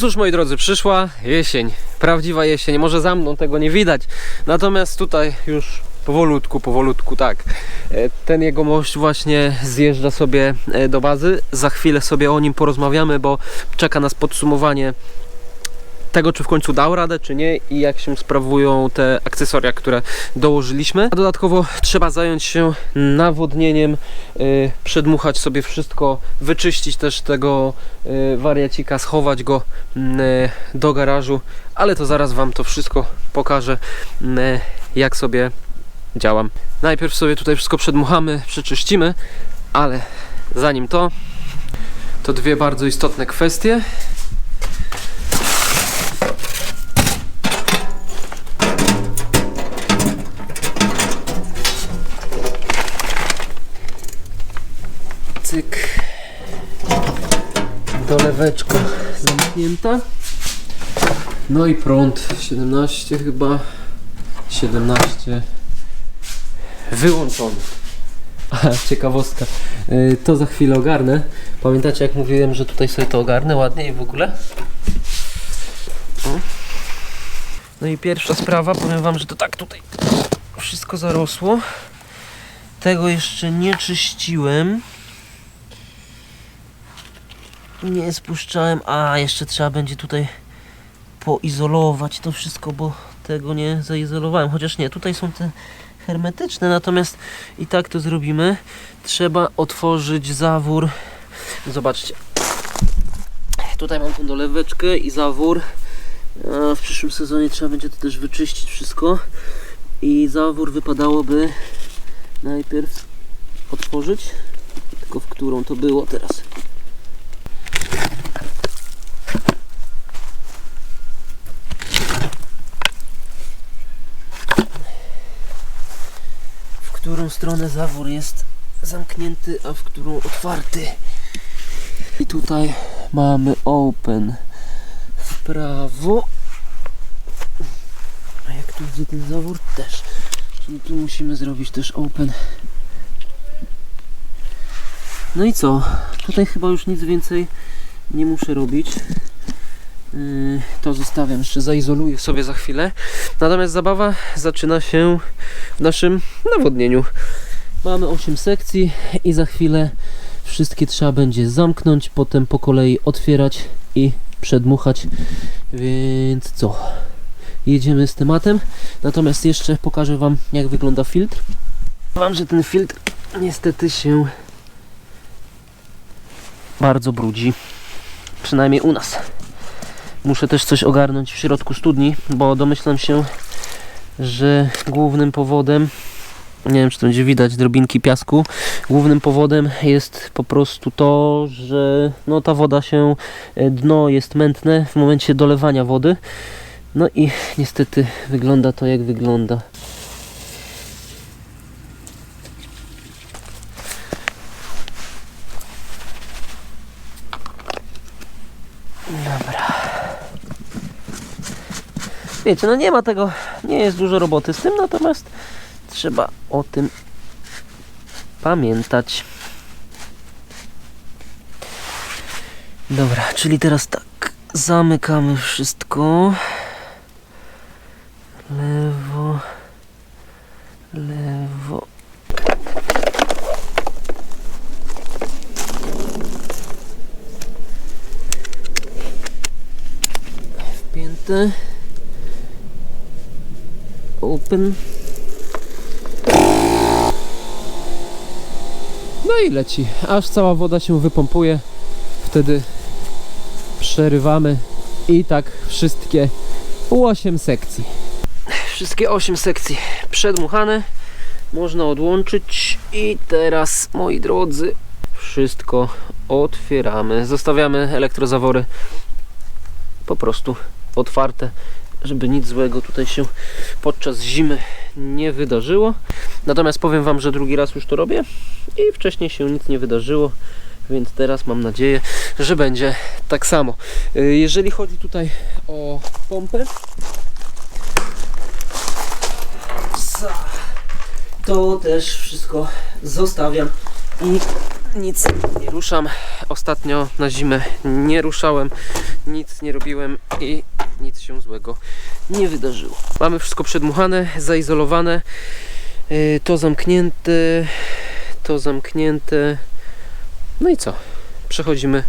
Cóż moi drodzy, przyszła jesień, prawdziwa jesień, może za mną tego nie widać, natomiast tutaj już powolutku, powolutku tak, E, ten jego mość właśnie zjeżdża sobie e, do bazy, za chwilę sobie o nim porozmawiamy, bo czeka nas podsumowanie tego, czy w końcu dał radę, czy nie i jak się sprawują te akcesoria, które dołożyliśmy. A dodatkowo trzeba zająć się nawodnieniem, y, przedmuchać sobie wszystko, wyczyścić też tego y, wariacika, schować go mm, y, do garażu, ale to zaraz Wam to wszystko pokażę, y, jak sobie działam. Najpierw sobie tutaj wszystko przedmuchamy, przeczyścimy, ale zanim to, to dwie bardzo istotne kwestie. Doleweczka zamknięta. No i prąd 17 chyba. 17 wyłączony. Ciekawostka. Yy, To za chwilę ogarnę. Pamiętacie jak mówiłem, że tutaj sobie to ogarnę ładnie i w ogóle? No i pierwsza sprawa, powiem wam, że to tak tutaj wszystko zarosło. Tego jeszcze nie czyściłem. Nie spuszczałem. A, jeszcze trzeba będzie tutaj poizolować to wszystko, bo tego nie zaizolowałem. Chociaż nie, tutaj są te hermetyczne, natomiast i tak to zrobimy. Trzeba otworzyć zawór. Zobaczcie. Tutaj mam tą doleweczkę i zawór. W przyszłym sezonie trzeba będzie to też wyczyścić wszystko. I zawór wypadałoby najpierw otworzyć. Tylko w którą to było teraz. W którą stronę zawór jest zamknięty, a w którą otwarty. I tutaj mamy open w prawo. A jak tu idzie ten zawór? Też. Czyli tu musimy zrobić też open. No i co? Tutaj chyba już nic więcej nie muszę robić. Yy, To zostawiam, jeszcze zaizoluję sobie za chwilę. Natomiast zabawa zaczyna się w naszym nawodnieniu. Mamy 8 sekcji i za chwilę wszystkie trzeba będzie zamknąć, potem po kolei otwierać i przedmuchać. Więc co? Jedziemy z tematem. Natomiast jeszcze pokażę Wam, jak wygląda filtr. Wam, że ten filtr niestety się bardzo brudzi. Przynajmniej u nas. Muszę też coś ogarnąć w środku studni, bo domyślam się, że głównym powodem, nie wiem czy to będzie widać, drobinki piasku, głównym powodem jest po prostu to, że no, ta woda się, e, dno jest mętne w momencie dolewania wody. No i niestety wygląda to jak wygląda. Dobra. Wiecie, no nie ma tego, nie jest dużo roboty z tym, natomiast trzeba o tym pamiętać. Dobra, czyli teraz tak, zamykamy wszystko. Lewo, lewo. Wpięte. Open. I leci, aż cała woda się wypompuje. Wtedy przerywamy i tak wszystkie 8 sekcji. Wszystkie 8 sekcji przedmuchane. Można odłączyć i teraz moi drodzy wszystko otwieramy. Zostawiamy elektrozawory po prostu otwarte, żeby nic złego tutaj się podczas zimy nie wydarzyło. Natomiast powiem Wam, że drugi raz już to robię i wcześniej się nic nie wydarzyło, więc teraz mam nadzieję, że będzie tak samo. Y, Jeżeli chodzi tutaj o pompę, to też wszystko zostawiam i nic nie ruszam. Ostatnio na zimę nie ruszałem, nic nie robiłem i nic się złego nie wydarzyło. Mamy wszystko przedmuchane, zaizolowane. Yy, To zamknięte, to zamknięte. No i co? Przechodzimy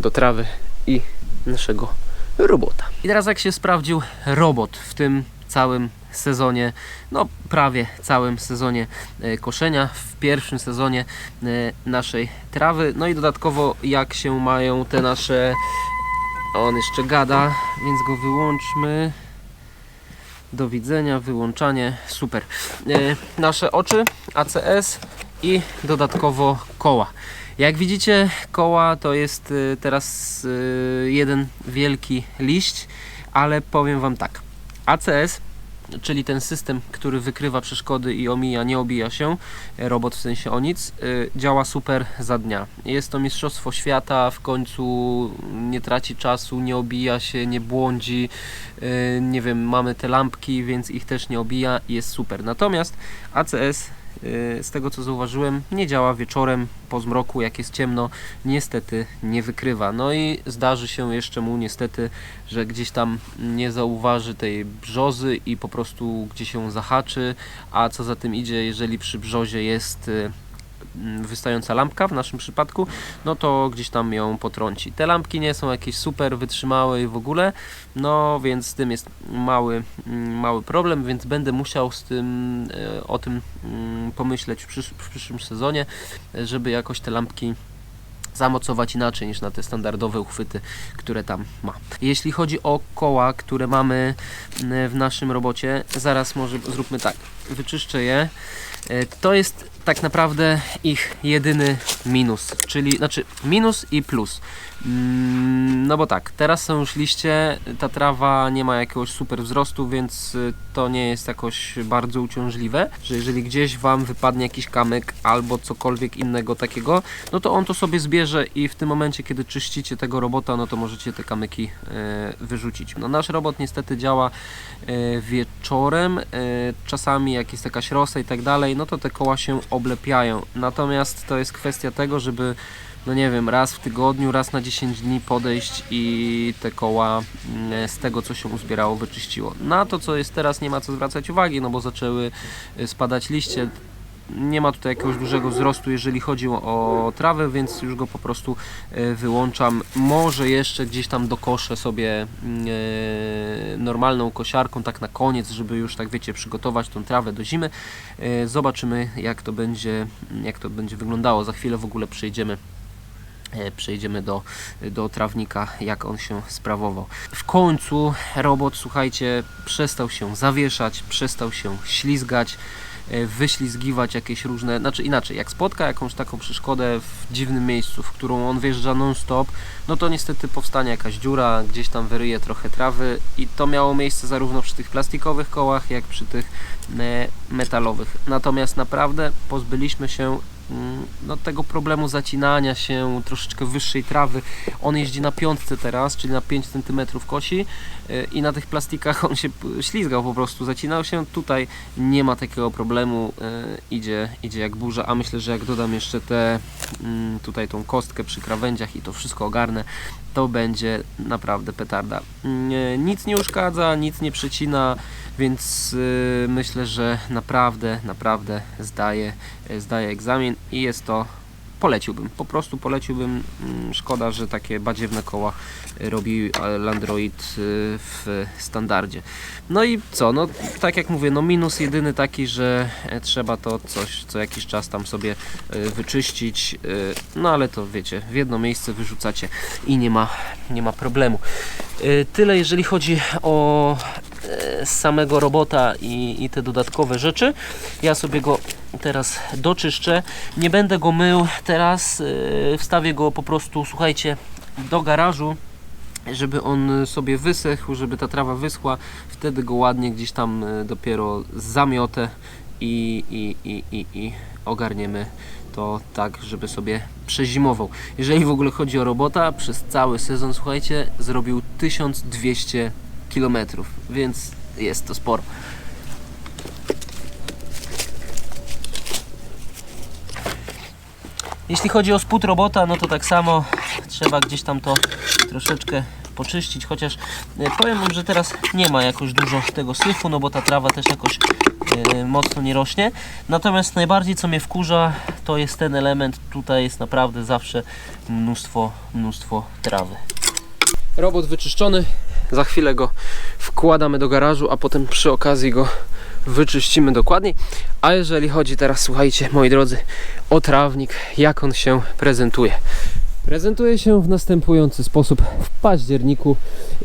do trawy i naszego robota. I teraz jak się sprawdził robot w tym całym sezonie, no prawie całym sezonie e, koszenia, w pierwszym sezonie e, naszej trawy, no i dodatkowo jak się mają te nasze, on jeszcze gada, więc go wyłączmy. Do widzenia, wyłączanie, super. E, nasze oczy, ACS i dodatkowo koła. Jak widzicie, koła to jest y, teraz y, jeden wielki liść, ale powiem Wam tak. ACS, czyli ten system, który wykrywa przeszkody i omija, nie obija się, e, robot w sensie o nic, y, działa super za dnia. Jest to Mistrzostwo Świata, w końcu nie traci czasu, nie obija się, nie błądzi, y, nie wiem, mamy te lampki, więc ich też nie obija i jest super. Natomiast ACS z tego co zauważyłem, nie działa wieczorem po zmroku, jak jest ciemno, niestety nie wykrywa. No i zdarzy się jeszcze mu niestety, że gdzieś tam nie zauważy tej brzozy i po prostu gdzieś się zahaczy, a co za tym idzie, jeżeli przy brzozie jest y, wystająca lampka w naszym przypadku, no to gdzieś tam ją potrąci. Te lampki nie są jakieś super wytrzymałe w ogóle, no więc z tym jest mały, mm, mały problem, więc będę musiał z tym, e, o tym mm, pomyśleć w, przysz, w przyszłym sezonie, żeby jakoś te lampki zamocować inaczej niż na te standardowe uchwyty, które tam ma. Jeśli chodzi o koła, które mamy mm, w naszym robocie, zaraz może zróbmy tak. Wyczyszczę je. E, To jest tak naprawdę ich jedyny minus, czyli znaczy minus i plus. Mm, No bo tak, teraz są już liście, ta trawa nie ma jakiegoś super wzrostu, więc y, to nie jest jakoś bardzo uciążliwe, że jeżeli gdzieś Wam wypadnie jakiś kamyk albo cokolwiek innego takiego, no to on to sobie zbierze i w tym momencie, kiedy czyścicie tego robota, no to możecie te kamyki e, wyrzucić. No nasz robot niestety działa e, wieczorem, e, czasami jak jest jakaś rosa i tak dalej, no to te koła się oblepiają. Natomiast to jest kwestia tego, żeby no nie wiem, raz w tygodniu, raz na 10 dni podejść i te koła mm, z tego, co się uzbierało, wyczyściło. Na to, co jest teraz, nie ma co zwracać uwagi, no bo zaczęły y, spadać liście. Nie ma tutaj jakiegoś dużego wzrostu, jeżeli chodzi o, trawę, więc już go po prostu y, wyłączam. Może jeszcze gdzieś tam dokoszę sobie mm, y, normalną kosiarką, tak na koniec, żeby już, tak wiecie, przygotować tą trawę do zimy. Y, Zobaczymy, jak to będzie, jak to będzie wyglądało. Za chwilę w ogóle przejdziemy e, przejdziemy do, do trawnika, jak on się sprawował. W końcu robot, słuchajcie, przestał się zawieszać, przestał się ślizgać, e, wyślizgiwać jakieś różne, znaczy inaczej, jak spotka jakąś taką przeszkodę w dziwnym miejscu, w którą on wjeżdża non-stop, no to niestety powstanie jakaś dziura, gdzieś tam wyryje trochę trawy i to miało miejsce zarówno przy tych plastikowych kołach, jak przy tych e, metalowych. Natomiast naprawdę pozbyliśmy się no, tego problemu zacinania się troszeczkę wyższej trawy. On jeździ na piątce teraz, czyli na 5 cm kosi y, i na tych plastikach on się ślizgał po prostu, zacinał się. Tutaj nie ma takiego problemu, y, idzie, idzie jak burza, a myślę, że jak dodam jeszcze te mm, tutaj tą kostkę przy krawędziach i to wszystko ogarnę, to będzie naprawdę petarda. Nie, nic nie uszkadza, nic nie przecina, więc y, myślę, że naprawdę, naprawdę zdaje, zdaje egzamin i jest to poleciłbym, po prostu poleciłbym. Mm, Szkoda, że takie badziewne koła y, robi Landroid y, w standardzie. No i co, no tak jak mówię, no minus jedyny taki, że e, trzeba to coś co jakiś czas tam sobie y, wyczyścić, y, no ale to wiecie, w jedno miejsce wyrzucacie i nie ma, nie ma problemu. Y, Tyle jeżeli chodzi o samego robota i, i te dodatkowe rzeczy. Ja sobie go teraz doczyszczę. Nie będę go mył teraz. e, Wstawię go po prostu, słuchajcie, do garażu żeby on sobie wysechł, żeby ta trawa wyschła, wtedy go ładnie gdzieś tam e, dopiero zamiotę i, i, i, i, i ogarniemy to tak, żeby sobie przezimował. Jeżeli w ogóle chodzi o robota, przez cały sezon, słuchajcie, zrobił 1200 km, więc jest to sporo. Jeśli chodzi o spód robota, no to tak samo trzeba gdzieś tam to troszeczkę poczyścić, chociaż e, powiem wam, że teraz nie ma jakoś dużo tego syfu, no bo ta trawa też jakoś e, mocno nie rośnie. Natomiast najbardziej co mnie wkurza, to jest ten element, tutaj jest naprawdę zawsze mnóstwo, mnóstwo trawy. Robot wyczyszczony, za chwilę go wkładamy do garażu, a potem przy okazji go wyczyścimy dokładniej. A jeżeli chodzi teraz, słuchajcie, moi drodzy, o trawnik, jak on się prezentuje. Prezentuje się w następujący sposób w październiku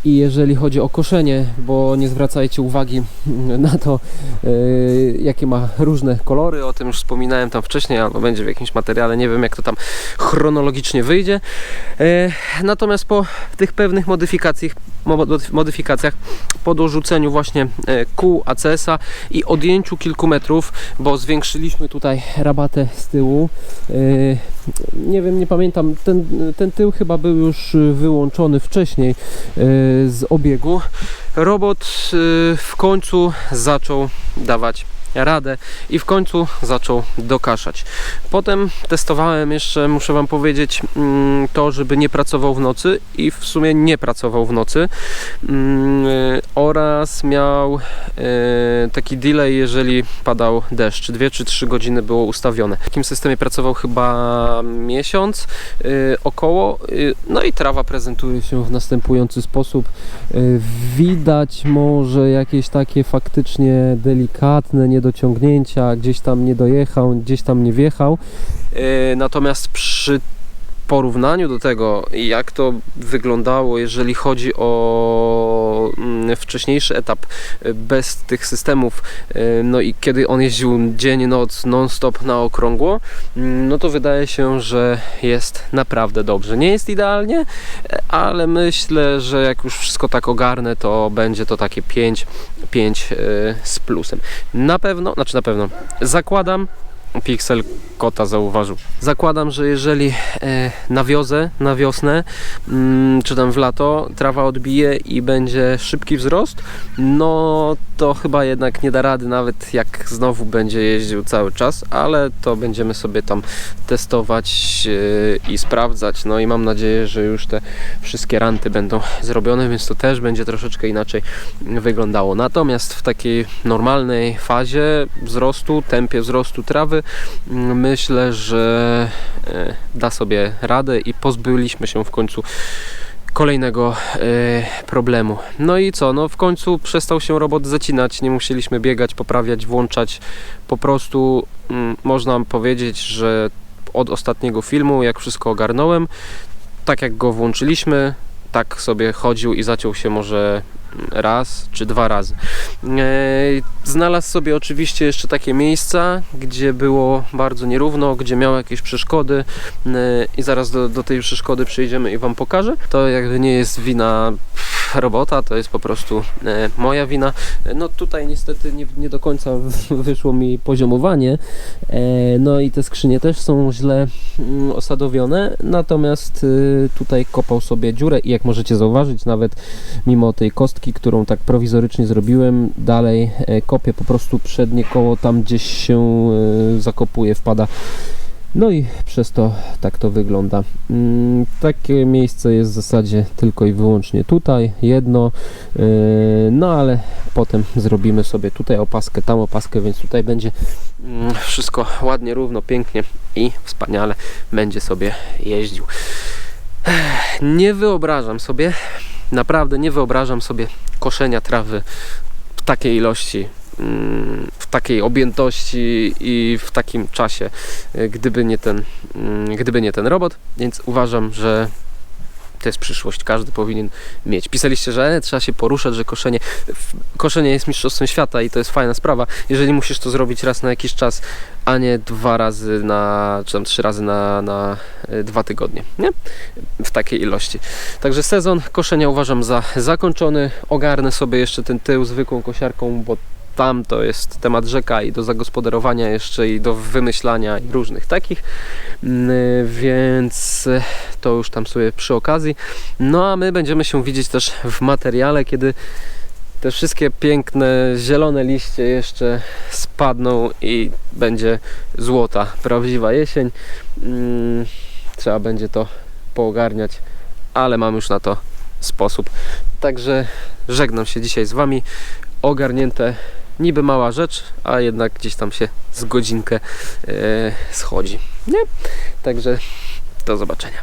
i jeżeli chodzi o koszenie, bo nie zwracajcie uwagi na to, yy, jakie ma różne kolory, o tym już wspominałem tam wcześniej, albo będzie w jakimś materiale, nie wiem jak to tam chronologicznie wyjdzie. Yy, natomiast po tych pewnych modyfikacjach, mo- modyfikacjach po dorzuceniu właśnie e, kół ACS-a i odjęciu kilku metrów, bo zwiększyliśmy tutaj rabatę z tyłu. E, Nie wiem, nie pamiętam, ten, ten tył chyba był już e, wyłączony wcześniej e, z obiegu. Robot e, w końcu zaczął dawać radę i w końcu zaczął dokaszać. Potem testowałem jeszcze, muszę Wam powiedzieć, mm, to, żeby nie pracował w nocy i w sumie nie pracował w nocy Mm, y, oraz miał y, taki delay, jeżeli padał deszcz. Dwie czy trzy godziny było ustawione. W takim systemie pracował chyba miesiąc y, około. No i trawa prezentuje się w następujący sposób. Widać może jakieś takie faktycznie delikatne niedociągnięcia, gdzieś tam nie dojechał, gdzieś tam nie wjechał. Y, Natomiast przy porównaniu do tego, jak to wyglądało, jeżeli chodzi o mm, wcześniejszy etap y, bez tych systemów, y, no i kiedy on jeździł dzień, noc, non-stop na okrągło, mm, no to wydaje się, że jest naprawdę dobrze. Nie jest idealnie, e, ale myślę, że jak już wszystko tak ogarnę, to będzie to takie 5, 5 z plusem. Na pewno, znaczy na pewno, zakładam, Pixel kota zauważył. Zakładam, że jeżeli e, na wiozę, na wiosnę, mm, czy tam w lato, trawa odbije i będzie szybki wzrost, no to chyba jednak nie da rady, nawet jak znowu będzie jeździł cały czas, ale to będziemy sobie tam testować e, i sprawdzać. No i mam nadzieję, że już te wszystkie ranty będą zrobione, więc to też będzie troszeczkę inaczej wyglądało. Natomiast w takiej normalnej fazie wzrostu, tempie wzrostu trawy, myślę, że e, da sobie radę i pozbyliśmy się w końcu kolejnego e, problemu. No i co? No w końcu przestał się robot zacinać, nie musieliśmy biegać, poprawiać, włączać. Po prostu mm, można powiedzieć, że od ostatniego filmu, jak wszystko ogarnąłem, tak jak go włączyliśmy, tak sobie chodził i zaciął się może raz czy dwa razy. E, Znalazł sobie oczywiście jeszcze takie miejsca, gdzie było bardzo nierówno, gdzie miał jakieś przeszkody e, i zaraz do, do tej przeszkody przyjdziemy i Wam pokażę. To jakby nie jest wina robota, to jest po prostu e, moja wina. E, No tutaj niestety nie, nie do końca wyszło mi poziomowanie, e, no i te skrzynie też są źle mm, osadowione, natomiast y, tutaj kopał sobie dziurę i jak możecie zauważyć, nawet mimo tej kostki, którą tak prowizorycznie zrobiłem, dalej e, kopię po prostu przednie koło, tam gdzieś się e, zakopuje, wpada. No i przez to tak to wygląda. Mm, Takie miejsce jest w zasadzie tylko i wyłącznie tutaj, jedno, e, no ale potem zrobimy sobie tutaj opaskę, tam opaskę, więc tutaj będzie mm, wszystko ładnie, równo, pięknie i wspaniale będzie sobie jeździł. Nie wyobrażam sobie, naprawdę nie wyobrażam sobie koszenia trawy w takiej ilości, w takiej objętości i w takim czasie, y, gdyby nie ten, mm, gdyby nie ten robot, więc uważam, że to jest przyszłość, każdy powinien mieć. Pisaliście, że e, trzeba się poruszać, że koszenie, koszenie jest mistrzostwem świata i to jest fajna sprawa, jeżeli musisz to zrobić raz na jakiś czas, a nie dwa razy na, czy tam trzy razy na, na y, dwa tygodnie, nie? W takiej ilości. Także sezon koszenia uważam za zakończony. Ogarnę sobie jeszcze ten tył zwykłą kosiarką, bo tam to jest temat rzeka i do zagospodarowania jeszcze i do wymyślania i różnych takich. Mm, Więc e, to już tam sobie przy okazji. No a my będziemy się widzieć też w materiale, kiedy te wszystkie piękne zielone liście jeszcze spadną i będzie złota, prawdziwa jesień. Mm, trzeba będzie to poogarniać, ale mam już na to sposób. Także żegnam się dzisiaj z Wami. Ogarnięte niby mała rzecz, a jednak gdzieś tam się z godzinkę e, schodzi. Nie? Także do zobaczenia.